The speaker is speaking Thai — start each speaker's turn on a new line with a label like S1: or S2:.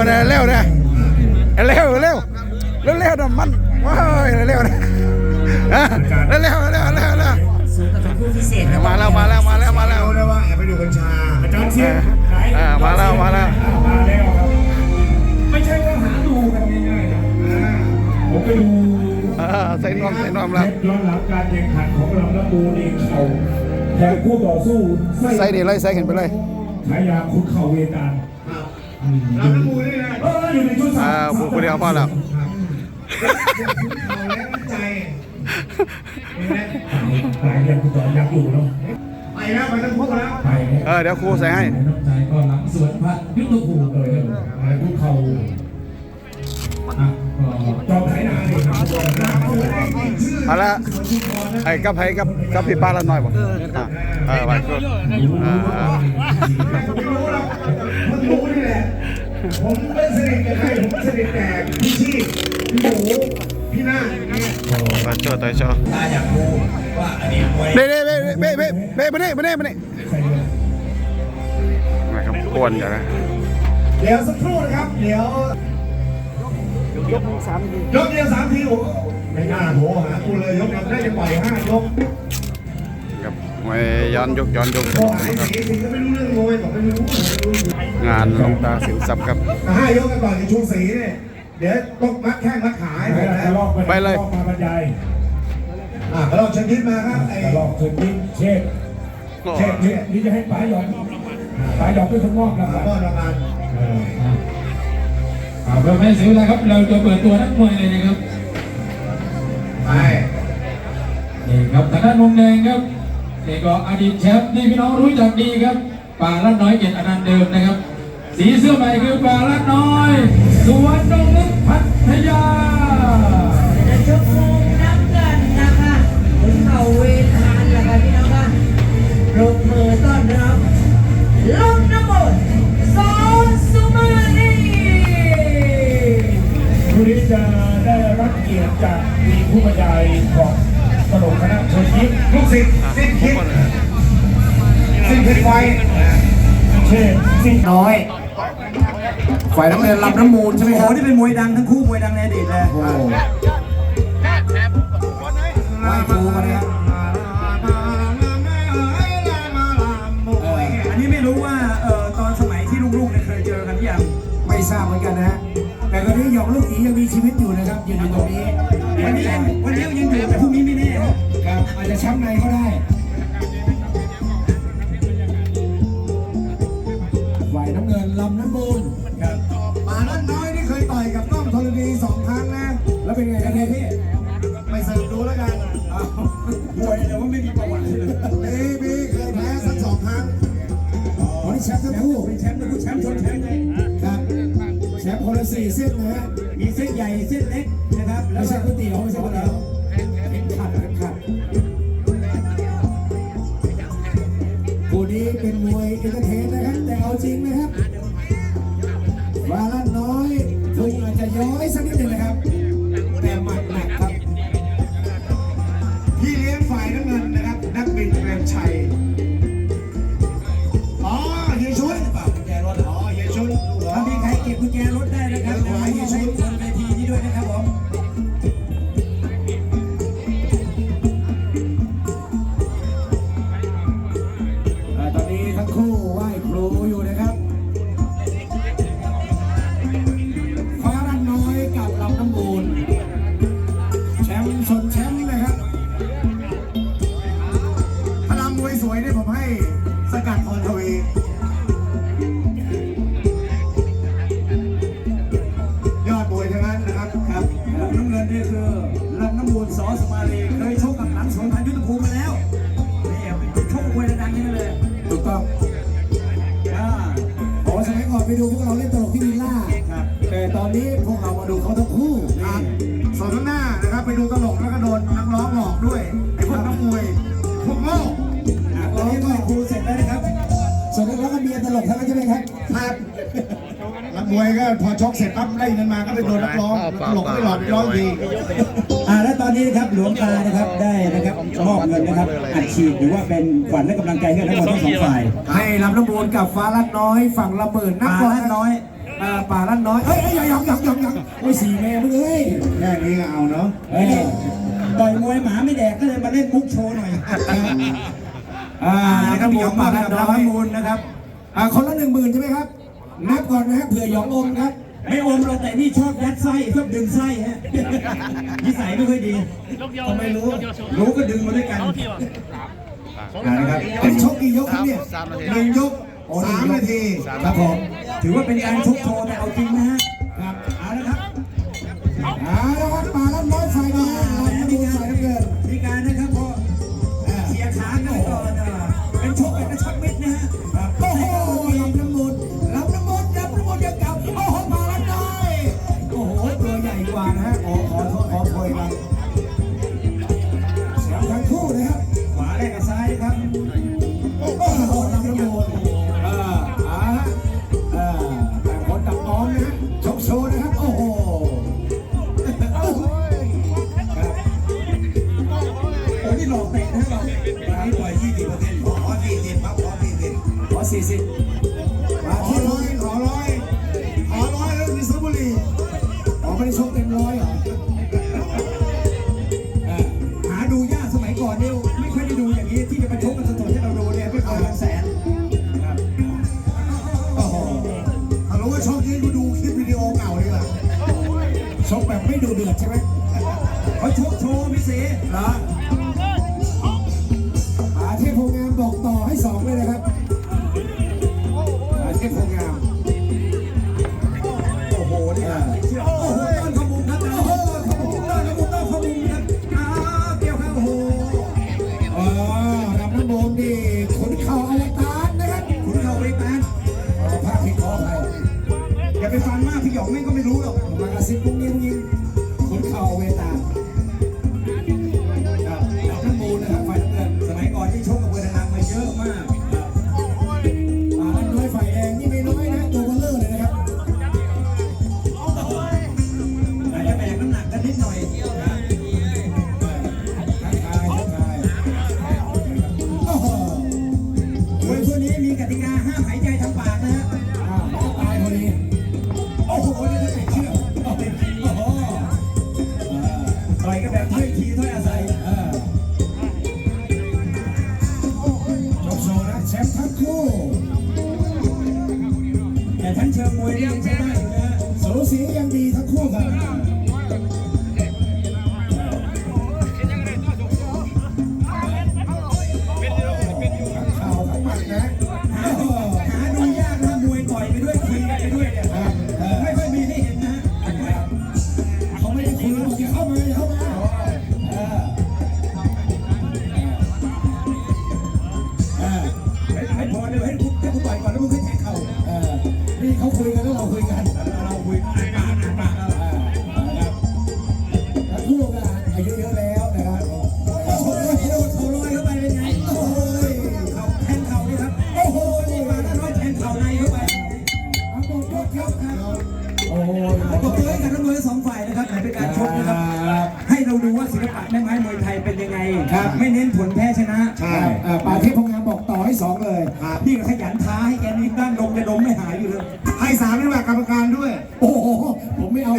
S1: วนะเร็วนะเร็วเร็วเร็วเร็วนะมันว้ายเร็วนะอะเร็วเร็วเร็วเร็วเร็ว
S2: สูงกับเป็นผู้พิเศษครับ
S1: มาแล้วมาแล้วมาแล้วมาแล้ว
S3: รู้ได้ว่าแอบไปดูกัญชา
S4: อาจารย์เชียงไหน
S1: อ่ามาแล้วมาแล้ว
S4: อ่มาแล้วครับไม่ใช่ว่าหาดูกันง่ายๆนะผมไปดู
S1: อ่าใส่นวมใส่นวม
S4: เท
S1: แล้ว
S4: ปย้อนหลังการแข่งขันของลำน้ำมูนี่เข่าแทนคู่ต่อสู้
S1: ใส่ดีเลยใส่ขึ้นไปเลย
S4: ฉายาคุณเข่าเวตาล
S3: ลำน้ำมูนี่นะ
S4: เอออยู่ในชุดสา
S1: อ่ามผู้ผู้เดียวพอแล้ว
S3: เขาแล้วใจเห็นไหม
S4: หลายอย่างคุณต่ออยากอยู่เนาะ
S3: ไปแล้วไปทั้งคู่แล้ว
S4: ไปนี่ย
S1: เออเดี๋ยวครูใส่ให้
S4: น้ำใจก็หลังสวนพระยุทธภูมิเลยครับอะไรพวกเขาอะก็จอมไถนาดิครับ
S1: เอาละไอ้กับไผกับกับพี่ป้าละหน่อยบ่อะเออไปคืออ่าอ่า
S3: ไม่รู้หรอกเพิ่งรู้นี่แหละ ผมไม่สนิทกับใครผมสนิทแต่พี่ชีพพี่หมูพี่หน้าคอย่างเงี้ย
S1: ต่อยชว์ต่อยชว์
S3: ตาอยากรู้ว่าอดีตมวย
S1: เบ้เบ้เบ้เบ้เบ้เบ้มานี่มานี่มานี่
S4: ใส่เรือ
S1: มาครับกวนอย่างนะ
S3: เดี๋ยวสักครู่นะครับ เดี๋ยวยกสามทียกเดียวสามทีโอ้ไม่น่าโทรหากูเลยยกเดียวได้จะปล่อยห้ายก
S1: วยย้อนยุคย้อนยุค
S3: โทรหาไอ้สีสีก็ไม่รู้เรื่องมวยบอกไม่รู้ไม่รู้
S1: งานหลวงตาสินทรัพย์ครับ
S3: ห้ายกกันก่อนในชูสีเนี่ยเดี๋ยวต้องมัดแข้งมัดขาให้
S4: ไป
S3: ผม
S4: เลย
S3: นะ
S4: กระลอก
S1: ไปเลย
S4: กระอกมาบรรยาย
S3: อะเราเชิญยิ้มมาครับไอ้
S4: กระลอกเชิญยิ้มเชฟเชฟนี่นี่จะให้ป๋าหยองป๋าหยองเป็นคนมอบราง
S3: ขอ
S4: วัล
S3: บอลประมาณ
S4: เอออะเอาเพื่อไม่เสียเวลาครับ เราจะเปิดตัวนักมวยเลยนะครับ
S3: ไป
S4: นี่ครับทางด้านมุมแดงครับ นี่ก็อดีตแชมป์ที่พี่น้องรู้จักดีครับป่าละน้อยเกียรติอนันต์เดิมนะครับ สีเสื้อใหม่คือป่าละน้อยสวนดงนึกพัทยา
S2: จะชกมุมน้ำเงินนะคะขุนเข่าเวทานนะคะพี่น้องค่ะปรบมือต้อนรับลมน้ำมนต์สอสุมาลี
S4: วันนี้จะได้รับเกียรติจากมีผู้บรรยายของ ตลกคณะเชิญยิ้ม
S3: ลูกศิษย์สิ้นคิดสิ้นคิดไฟ
S4: เช่นสิ่ง
S5: น้อยฝ่ายน้ำเงินลำน้ำมูลใช่ไหมครับโอ้นี่เป็นมวยดังทั้งคู่มวยดังในอดีตเลยโอ้โหไหว้ครูมาเลยครับ ไม่ทราบเหมือนกันนะฮะแต่ตอนนี้หยองลูกอียังมีชีวิตอยู่นะครับยืนอยู่ตรงนี้วันนี้วันนี้ยังอยู่แต่พรุ่งนี้ไม่แน่ครับครับอาจจะช้ำในก็ได้ฝ่ายน้ำเงินลำน้ำมูลครับ
S3: ป่าน้นน้อยนี่เคยต่อยกับน้องธรณีสองครั้งนะ
S5: แล้วเป็นไงกันเนี่ยพี่
S3: ไปเสิร์ฟดูแล้วกัน
S5: อ้าวมวยแต่ว่าไม่มีประวัติเลย
S3: มีมีเคยแพ้สักสองครั้ง
S5: อ๋อนี่แชมป์ทั้งคู่เป็นแชมป์ทั้งคู่แชมป์ชนแชมป์เลย ละสี่เส้นนะฮะมีเส้นใหญ่เส้นเล็กนะครับไม่ใช่ก๋วยเตี๋ยวไม่ใช่ก๋วยเตี๋ยวเข็มขัดเข็มขัดคู่นี้เป็นมวยเอนเตอร์เทนนะครับ แต่เอาจริงนะครับ
S6: ครับ
S3: ครับนักมวยก็พอชกเสร็จปั๊บไล่เงินมาก็ไปโดนนักร้องตลกไม่หลอกร้องดี
S5: อ่าและตอนนี้นะครับหลวงตานะครับได้นะครับมอบเงินนะครับอัดฉีดหรือว่าเป็นขวัญและกำลังใจให้ทั้งหมดทั้งสองฝ่าย
S6: ให้ลำน้ำมูลกับฟ้าลัดน้อย ฝั่งละหมื่นนัก
S5: ป่า
S6: บอล
S5: ละน้อย
S6: เอ่อป่าลั่นน้อยเอ้ยเอ้ยยังยังยังยังยังโอ้ยสี่แม่มึงเอ้ย
S3: แค่นี้ก็เอาเนาะ
S6: เอ้ย
S5: ต่อยมวยหมาไม่แดกก็เลยมาเล่นมุกโชว์หน่อย
S6: อ่า
S5: นะ
S6: นะ
S5: ค
S6: ค
S5: รั
S6: รั
S5: บบห
S6: ห
S5: ย
S6: ย
S5: อ
S6: องง
S5: มา
S6: มา
S5: แบ
S6: แบบบ
S5: ร้
S6: ร้
S5: อ
S6: อยย
S5: มูลนะครับ
S6: อ่าคนละหนึ่งหมื่นใช่ไหมครับ นับก่อนนะครับเผื่อหยองอมครับ
S5: ไม่อมเราแต่นี่ชอบยัดไส้ชอบดึงไส้ฮะ นิสัยไม่ค่อยดีทำไมรู้ รู้ก็ดึงมาด้วยกัน
S3: นะครับ
S6: เป็นชกกี่ยกครับเนี่ย
S3: หนึ่งยกสามนาที
S6: ครับผม
S5: ถือว่าเป็นการชกโชว์แต่เอาจริงนะฮะ ครับ เอาละครับ
S6: อ่านะครับมาลั่นน้อยไฟนะลำน้ำมูล
S5: สี่สิบ
S6: มา
S3: ขอ
S6: ที่
S3: ร้อยขอร้อยขอร้อยแล้วมีสุบุรี
S6: ออกไม่ได้ชกเต็มร้อยเหรอ
S5: หาดูยากสมัยก่อนเนี่ยไม่ค่อยได้ดูอย่างนี้ที่จะมาชกกันสดๆให้เราดูเนี่ยไม่เกินแสน
S3: โอ้โหถ้ารู้ว่าชอบนี้กูดูคลิปวิดีโอเก่าดีกว่า
S6: ชกแบบไม่ดูเดือดใช่ไหม
S5: เขาชกโชว์พี่เส
S6: เหรอ กติ
S5: กาห้า
S6: ม
S5: หา
S6: ย
S5: ใจทางปากนะฮะ
S6: อ้าวแล้วก็ตายพอดี
S5: โอ้โหนี่ถ้าไม่เชื่อโอ้โหโอ้โหต่อยกันแบบถ้อยทีถ้อยอาศัย
S6: เออจบโชว์นะแชมป์ทั้งคู่
S5: แต่ทั้นเชิงมวยนี่ยังใช้ได้อยู่นะ
S6: สูสียังดีทั้งคู่ครับ
S5: กันเรา
S6: คุยกัน
S5: เราคุยกอ่านปากเอา
S6: อ่านะครับคู่ก็อายุเยอะแล้วนะครับ
S5: โอ้โหโดนเขาลอยเข้าไปเป็นไงโอ้โหเขาแทงเข่านี่ครับโอ้โหนี่มาแล้วน้อยแทงเข่าในเข้าไป
S6: เอาหมดยกครับโอ้โห
S5: ปรบมือให้กับนักมวยทั้งสองฝ่ายนะครับในเป็นการชกนะครับให้เราดูว่าศิลปะแม่ไม้มวยไทยเป็นยังไงครับไม่เน้นผลแพ้ชนะ
S3: ใช่
S6: ป่าเทพพงงามบอกต่อให้สองเลย
S5: นี่ก็ขยันท้าให้แกนี่ด้านลงแกดมไม่หายอยู่เลย
S3: สามนี่แหละกรรมการด้วย
S6: โอ้โห ผมไม่เอา